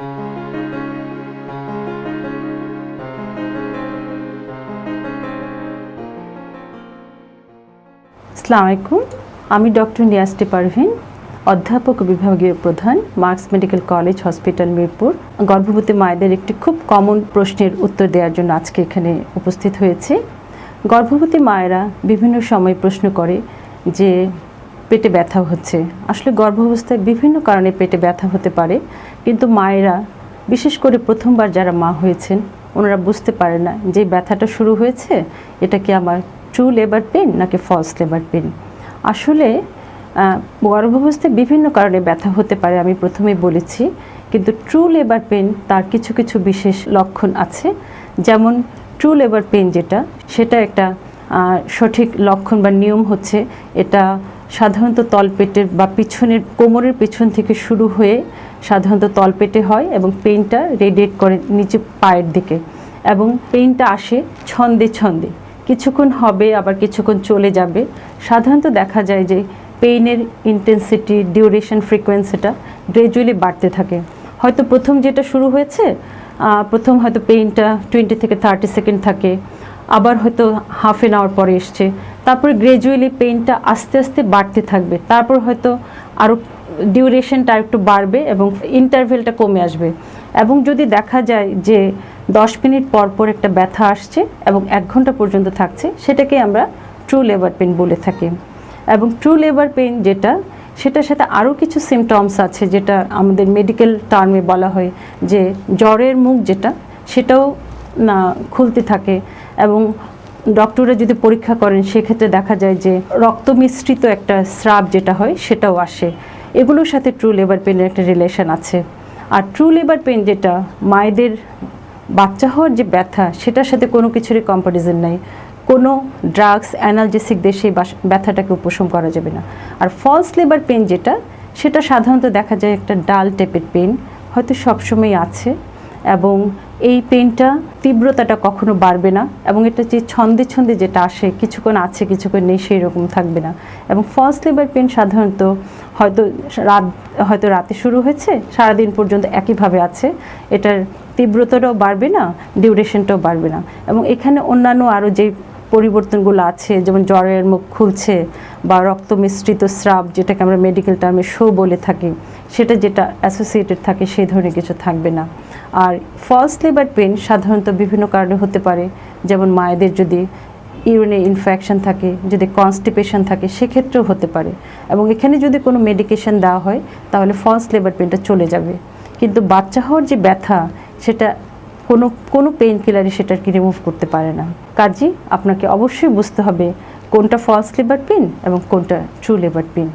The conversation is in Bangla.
আসসালামু আলাইকুম। আমি ডক্টর নিয়াসটি পারভিন অধ্যাপক বিভাগীয় প্রধান, Marks medical college, hospital Mirpur. গর্ভবতী মায়েদের একটি খুব কমন প্রশ্নের উত্তর দেওয়ার জন্য আজকে এখানে উপস্থিত হয়েছে। গর্ভবতী মায়েরা বিভিন্ন সময় প্রশ্ন করে যে পেটে ব্যথা হচ্ছে। আসলে গর্ভাবস্থায় বিভিন্ন কারণে পেটে ব্যথা হতে পারে, কিন্তু মায়েরা, বিশেষ করে প্রথমবার যারা মা হয়েছেন, ওনারা বুঝতে পারে না যে ব্যথাটা শুরু হয়েছে, এটা কি আমার ট্রু লেবার পেন নাকি ফলস লেবার পেন? আসলে গর্ভাবস্থায় বিভিন্ন কারণে ব্যথা হতে পারে আমি প্রথমেই বলেছি, কিন্তু ট্রু লেবার পেন তার কিছু কিছু বিশেষ লক্ষণ আছে। যেমন, ট্রু লেবার পেন যেটা, সেটা একটা সঠিক লক্ষণ বা নিয়ম হচ্ছে, এটা সাধারণত তলপেটের বা পিছনের, কোমরের পিছন থেকে শুরু হয়ে সাধারণত তলপেটে হয় এবং পেইনটা রেডিয়েট করে নিচে পায়ের দিকে এবং পেইনটা আসে ছন্দে ছন্দে। কিছুক্ষণ হবে, আবার কিছুক্ষণ চলে যাবে। সাধারণত দেখা যায় যে পেইনের ইন্টেন্সিটি ডিউরেশন ফ্রিকোয়েন্সিটা গ্রেজুয়ালি বাড়তে থাকে। হয়তো প্রথম যেটা শুরু হয়েছে প্রথম হয়তো পেইনটা টোয়েন্টি থেকে থার্টি সেকেন্ড থাকে, আবার হয়তো হাফ এন আওয়ার পরে এসছে। তারপরে গ্রাজুয়ালি পেইনটা আস্তে আস্তে বাড়তে থাকবে। তারপর হয়তো আরও ডিউরেশনটা একটু বাড়বে এবং ইন্টারভেলটা কমে আসবে। এবং যদি দেখা যায় যে দশ মিনিট পর পর একটা ব্যথা আসছে এবং এক ঘণ্টা পর্যন্ত থাকছে, সেটাকে আমরা ট্রু লেবার পেন বলে থাকি। এবং ট্রু লেবার পেন যেটা, সেটার সাথে আরও কিছু সিমটমস আছে যেটা আমাদের মেডিকেল টার্মে বলা হয় যে জ্বরের মুখ যেটা, সেটাও না খুলতে থাকে। এবং ডক্টররা যদি পরীক্ষা করেন, সেক্ষেত্রে দেখা যায় যে রক্ত মিশ্রিত একটা স্রাব যেটা হয়, সেটাও আসে। এগুলোর সাথে ট্রু লেবার পেনের একটা রিলেশন আছে। আর ট্রু লেবার পেন যেটা, মায়েদের বাচ্চা হওয়ার যে ব্যথা, সেটার সাথে কোনো কিছুরই কম্পারিজন নাই। কোনো ড্রাগস অ্যানালজেসিক বাস- ব্যথাটাকে উপশম করা যাবে না। আর ফলস লেবার পেন যেটা, সেটা সাধারণত দেখা যায় একটা ডাল টাইপের পেন হয়তো সবসময় আছে। এবং এই পেনটা তীব্রতাটা কখনো বাড়বে না এবং এটা যে ছন্দে ছন্দে যেটা আসে, কিছুক্ষণ আছে, কিছুক্ষণ নেই সেই রকম থাকবে না। এবং ফলস লেবার পেন সাধারণত হয়তো রাত, হয়তো রাতে শুরু হয়েছে, সারাদিন পর্যন্ত একইভাবে আছে। এটার তীব্রতাটাও বাড়বে না ডিউরেশনটাও বাড়বে না। এবং এখানে অন্যান্য আরও যে পরিবর্তনগুলো আছে, যেমন জ্বরের মুখ খুলছে বা রক্ত মিশ্রিত স্রাব, যেটাকে আমরা মেডিকেল টার্মে শো বলে থাকি, সেটা যেটা অ্যাসোসিয়েটেড থাকে, সেই ধরনের কিছু থাকবে না। আর ফলস লেবার পেন সাধারণত বিভিন্ন কারণে হতে পারে, যেমন মায়েদের যদি ইউরিনে ইনফেকশন থাকে, যদি কনস্টিপেশন থাকে, সেক্ষেত্রেও হতে পারে। এবং এখানে যদি কোনো মেডিকেশন দেওয়া হয়, তাহলে ফলস লেবার পেনটা চলে যাবে। কিন্তু বাচ্চা হওয়ার যে ব্যথা, সেটা কোনো কোনো পেইন কিলারই সেটাকে রিমুভ করতে পারে না। কাজী, আপনাকে অবশ্যই বুঝতে হবে কোনটা ফলস লেবার পিন এবং কোনটা ট্রু লেবার পেন